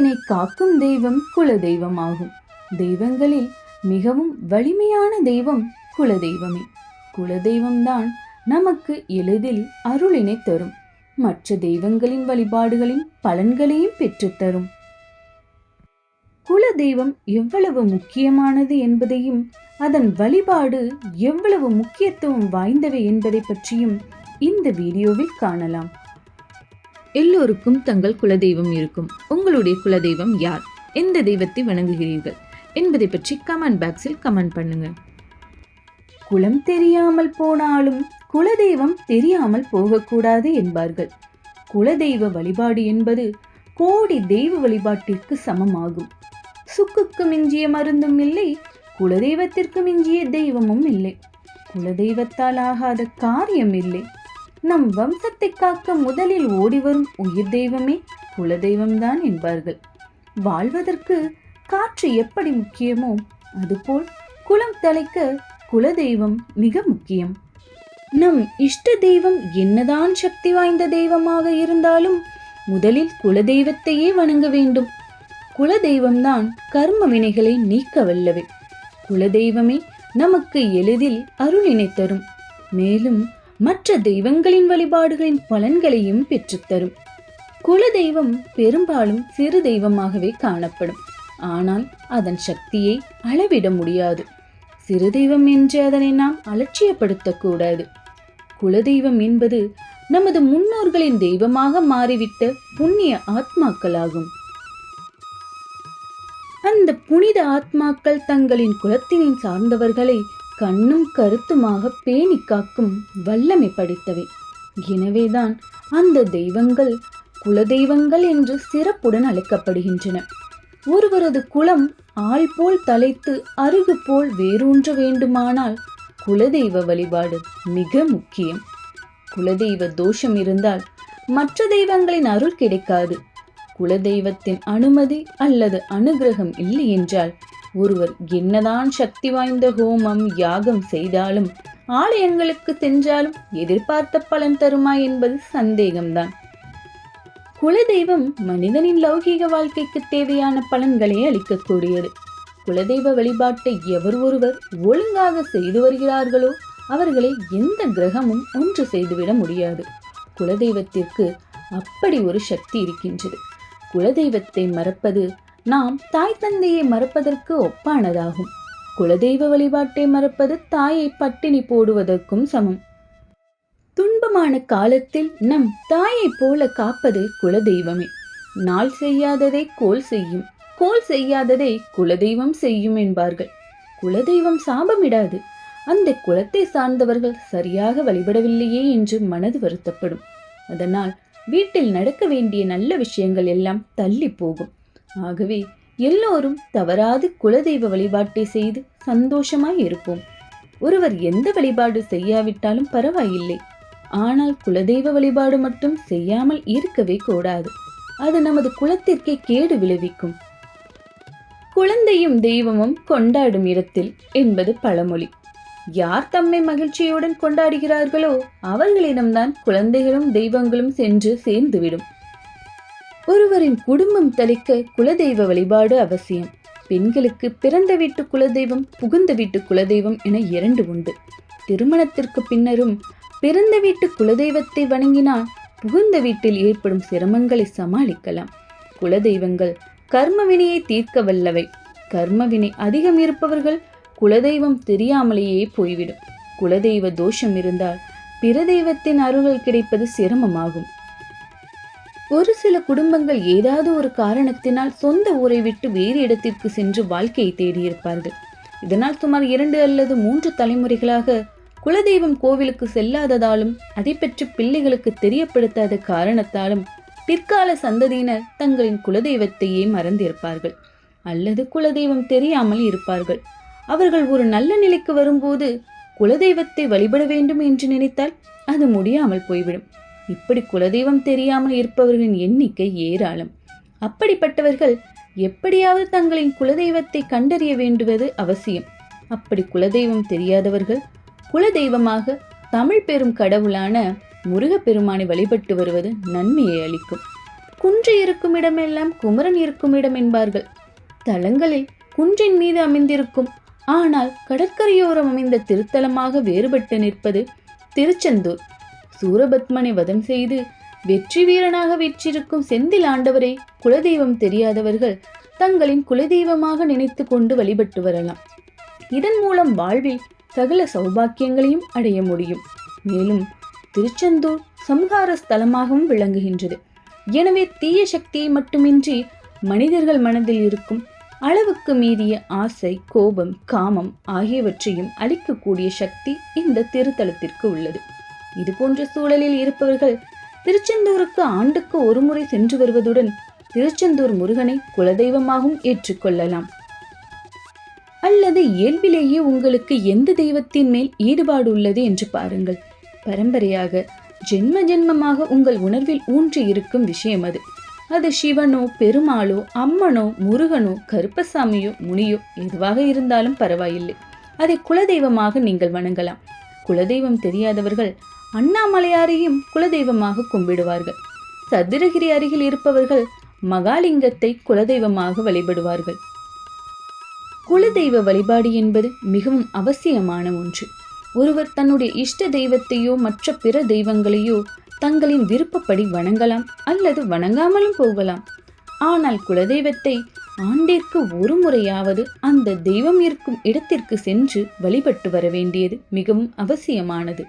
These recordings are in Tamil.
அருளினை காக்கும் தெய்வம் குல தெய்வமாகும் தெய்வங்களில் மிகவும் வலிமையான தெய்வம் குல தெய்வமே குல தெய்வம்தான் நமக்கு எளிதில் அருளினை தரும். மற்ற தெய்வங்களின் வழிபாடுகளின் பலன்களையும் பெற்றுத்தரும். குல தெய்வம் எவ்வளவு முக்கியமானது என்பதையும் அதன் வழிபாடு எவ்வளவு முக்கியத்துவம் வாய்ந்தவை என்பதை பற்றியும் இந்த வீடியோவில் காணலாம். எல்லோருக்கும் தங்கள் குலதெய்வம் இருக்கும். உங்களுடைய குலதெய்வம் யார்? எந்த தெய்வத்தை வணங்குகிறீர்கள்? என்பதை பற்றி கமெண்ட் பாக்ஸில் கமெண்ட் பண்ணுங்க. குலம் தெரியாமல் போனாலும் குலதெய்வம் தெரியாமல் போகக்கூடாது என்பார்கள். குலதெய்வ வழிபாடு என்பது கோடி தெய்வ வழிபாட்டிற்கு சமமாகும். சுக்குக்கு மிஞ்சிய மருந்தும் இல்லை குலதெய்வத்திற்கு மிஞ்சிய தெய்வமும் இல்லை. குலதெய்வத்தால் ஆகாத காரியம் இல்லை. நம் வம்சத்தை காக்க முதலில் ஓடிவரும் உயிர் தெய்வமே குலதெய்வம்தான் என்பார்கள். வாழ்வதற்கு காற்று எப்படி முக்கியமோ அதுபோல் குலம் தலைக்க குலதெய்வம் மிக முக்கியம். நம் இஷ்ட தெய்வம் என்னதான் சக்தி வாய்ந்த தெய்வமாக இருந்தாலும் முதலில் குலதெய்வத்தையே வணங்க வேண்டும். குலதெய்வம்தான் கர்ம வினைகளை நீக்க வல்லவை. குலதெய்வமே நமக்கு எளிதில் அருளினை தரும் மேலும் மற்ற தெய்வங்களின் வழிபாடுகளின் பலன்களையும் பெற்றுத்தரும். குலதெய்வம் பெரும்பாலும் சிறு தெய்வமாகவே காணப்படும். ஆனால் அதன் சக்தியை அளவிட முடியாது. சிறு தெய்வம் என்று அதனை நாம் அலட்சியப்படுத்தக்கூடாது. குலதெய்வம் என்பது நமது முன்னோர்களின் தெய்வமாக மாறிவிட்ட புண்ணிய ஆத்மாக்களாகும். அந்த புனித ஆத்மாக்கள் தங்களின் குலத்தினை சார்ந்தவர்களை கண்ணும் கருத்துமாக பேணி காக்கும் வல்லமை படைத்தவை. எனவேதான் அந்த தெய்வங்கள் குலதெய்வங்கள் என்று சிறப்புடன் அழைக்கப்படுகின்றன. ஒருவரது குலம் ஆள் போல் தலைத்து அருகு போல் வேரூன்ற வேண்டுமானால் குலதெய்வ வழிபாடு மிக முக்கியம். குலதெய்வ தோஷம் இருந்தால் மற்ற தெய்வங்களின் அருள் கிடைக்காது. குலதெய்வத்தின் அனுமதி அல்லது அனுகிரகம் இல்லை என்றால் ஒருவர் என்னதான் சக்தி வாய்ந்த ஹோமம் யாகம் செய்தாலும் ஆலயங்களுக்கு சென்றாலும் எதிர்பார்த்த பலன் தருமா என்பது சந்தேகம்தான். குலதெய்வம் மனிதனின் லௌகீக வாழ்க்கைக்கு தேவையான பலன்களை அளிக்கக்கூடியது. குலதெய்வ வழிபாட்டை எவர் ஒருவர் ஒழுங்காக செய்து வருகிறார்களோ அவர்களை எந்த கிரகமும் ஒன்று செய்துவிட முடியாது. குலதெய்வத்திற்கு அப்படி ஒரு சக்தி இருக்கின்றது. குலதெய்வத்தை மறப்பது நாம் தாய் தந்தையை மறப்பதற்கு ஒப்பானதாகும். குலதெய்வ வழிபாட்டை மறப்பது தாயை பட்டினி போடுவதற்கும் சமம். துன்பமான காலத்தில் நம் தாயைப் போல காப்பது குலதெய்வமே. நாள் செய்யாததை கோல் செய்யும். கோல் செய்யாததை குலதெய்வம் செய்யும் என்பார்கள். குலதெய்வம் சாபமிடாது. அந்த குலத்தை சார்ந்தவர்கள் சரியாக வழிபடவில்லையே என்று மனது வருத்தப்படும். அதனால் வீட்டில் நடக்க வேண்டிய நல்ல விஷயங்கள் எல்லாம் தள்ளி போகும். ஆகவே எல்லோரும் தவறாது குலதெய்வ வழிபாட்டை செய்து சந்தோஷமாய் இருப்போம். ஒருவர் எந்த வழிபாடு செய்யாவிட்டாலும் பரவாயில்லை. ஆனால் குலதெய்வ வழிபாடு மட்டும் செய்யாமல் இருக்கவே கூடாது. அது நமது குலத்திற்கே கேடு விளைவிக்கும். குழந்தையும் தெய்வமும் கொண்டாடும் இடத்தில் என்பது பழமொழி. யார் தம்மை மகிழ்ச்சியுடன் கொண்டாடுகிறார்களோ அவர்களிடம்தான் குழந்தைகளும் தெய்வங்களும் சென்று சேர்ந்துவிடும். ஒருவரின் குடும்பம் தளிக்க குலதெய்வ வழிபாடு அவசியம். பெண்களுக்கு பிறந்த வீட்டு குலதெய்வம் புகுந்த வீட்டு குலதெய்வம் என இரண்டு உண்டு. திருமணத்திற்கு பின்னரும் பிறந்த வீட்டு குலதெய்வத்தை வணங்கினால் புகுந்த வீட்டில் ஏற்படும் சிரமங்களை சமாளிக்கலாம். குலதெய்வங்கள் கர்மவினையை தீர்க்க வல்லவை. கர்மவினை அதிகம் இருப்பவர்கள் குலதெய்வம் தெரியாமலேயே போய்விடும். குலதெய்வ தோஷம் இருந்தால் பிற தெய்வத்தின் அருள்கள் கிடைப்பது சிரமமாகும். ஒரு சில குடும்பங்கள் ஏதாவது ஒரு காரணத்தினால் சொந்த ஊரை விட்டு வேறு இடத்திற்கு சென்று வாழ்க்கையை தேடியிருப்பார்கள். இதனால் சுமார் இரண்டு அல்லது மூன்று தலைமுறைகளாக குலதெய்வம் கோவிலுக்கு செல்லாததாலும் அதை பற்றி பிள்ளைகளுக்கு தெரியப்படுத்தாத காரணத்தாலும் பிற்கால சந்ததியினர் தங்களின் குலதெய்வத்தையே மறந்திருப்பார்கள். அல்லது குலதெய்வம் தெரியாமல் இருப்பார்கள். அவர்கள் ஒரு நல்ல நிலைக்கு வரும்போது குலதெய்வத்தை வழிபட வேண்டும் என்று நினைத்தால் அது முடியாமல் போய்விடும். இப்படி குலதெய்வம் தெரியாமல் இருப்பவர்களின் எண்ணிக்கை ஏராளம். அப்படிப்பட்டவர்கள் எப்படியாவது தங்களின் குலதெய்வத்தை கண்டறிய வேண்டுவது அவசியம். அப்படி குலதெய்வம் தெரியாதவர்கள் குலதெய்வமாக தமிழ் பெரும் கடவுளான முருகப்பெருமானை வழிபட்டு வருவது நன்மையை அளிக்கும். குன்று இருக்கும் இடமெல்லாம் குமரன் இருக்கும் இடம் என்பார்கள். தலங்களில் குன்றின் மீது அமைந்திருக்கும். ஆனால் கடற்கரையோரம் அமைந்த திருத்தலமாக வேறுபட்டு நிற்பது திருச்செந்தூர். சூரபத்மனை வதம் செய்து வெற்றி வீரனாக வீற்றிருக்கும் செந்தில் ஆண்டவரை குலதெய்வம் தெரியாதவர்கள் தங்களின் குலதெய்வமாக நினைத்து கொண்டு வழிபட்டு வரலாம். இதன் மூலம் வாழ்வில் சகல சௌபாக்கியங்களையும் அடைய முடியும். மேலும் திருச்செந்தூர் சம்ஹார ஸ்தலமாகவும் விளங்குகின்றது. எனவே தீய சக்தியை மட்டுமின்றி மனிதர்கள் மனதில் இருக்கும் அளவுக்கு மீறிய ஆசை கோபம் காமம் ஆகியவற்றையும் அளிக்கக்கூடிய சக்தி இந்த திருத்தலத்திற்கு உள்ளது. இது போன்ற சூழலில் இருப்பவர்கள் திருச்செந்தூருக்கு ஆண்டுக்கு ஒரு முறை சென்று வருவதுடன் திருச்செந்தூர் முருகனை குலதெய்வமாகவும் ஏற்றுக்கொள்ளலாம். அல்லது இயல்பிலேயே உங்களுக்கு எந்த தெய்வத்தின் மேல் ஈடுபாடு உள்ளது என்று பாருங்கள். பரம்பரையாக ஜென்ம ஜென்மமாக உங்கள் உணர்வில் ஊன்றி இருக்கும் விஷயம் அது. அது சிவனோ பெருமாளோ அம்மனோ முருகனோ கருப்பசாமியோ முனியோ எதுவாக இருந்தாலும் பரவாயில்லை. அதை குலதெய்வமாக நீங்கள் வணங்கலாம். குலதெய்வம் தெரியாதவர்கள் அண்ணாமலையாரையும் குலதெய்வமாக கும்பிடுவார்கள். சதுரகிரி அருகில் இருப்பவர்கள் மகாலிங்கத்தை குலதெய்வமாக வழிபடுவார்கள். குலதெய்வ வழிபாடு என்பது மிகவும் அவசியமான ஒன்று. ஒருவர் தன்னுடைய இஷ்ட தெய்வத்தையோ மற்ற பிற தெய்வங்களையோ தங்களின் விருப்பப்படி வணங்கலாம் அல்லது வணங்காமலும் போகலாம். ஆனால் குலதெய்வத்தை ஆண்டிற்கு ஒரு முறையாவது அந்த தெய்வம் இருக்கும் இடத்திற்கு சென்று வழிபட்டு வர வேண்டியது மிகவும் அவசியமானது.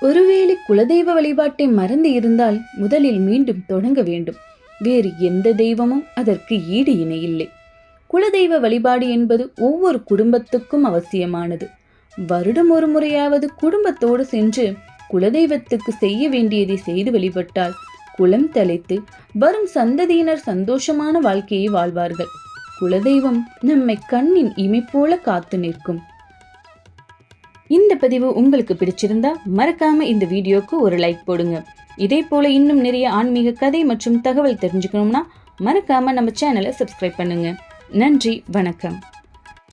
ஒருவேளை குலதெய்வ வழிபாட்டை மறந்து இருந்தால் முதலில் மீண்டும் தொடங்க வேண்டும். வேறு எந்த தெய்வமும் அதற்கு ஈடு இணை இல்லை. குலதெய்வ வழிபாடு என்பது ஒவ்வொரு குடும்பத்துக்கும் அவசியமானது. வருடம் ஒரு முறையாவது குடும்பத்தோடு சென்று குலதெய்வத்துக்கு செய்ய வேண்டியதை செய்து வழிபட்டால் குலம் தலைத்து வரும் சந்ததியினர் சந்தோஷமான வாழ்க்கையை வாழ்வார்கள். குலதெய்வம் நம்மை கண்ணின் இமை போல காத்து நிற்கும். பதிவு உங்களுக்கு பிடிச்சிருந்தா மறக்காம இந்த வீடியோக்கு ஒரு லைக் போடுங்க. இதே போல இன்னும் நிறைய ஆன்மீக கதை மற்றும் தகவல் தெரிஞ்சுக்கணும்னா மறக்காம நம்ம சேனலை சப்ஸ்கிரைப் பண்ணுங்க. நன்றி வணக்கம்.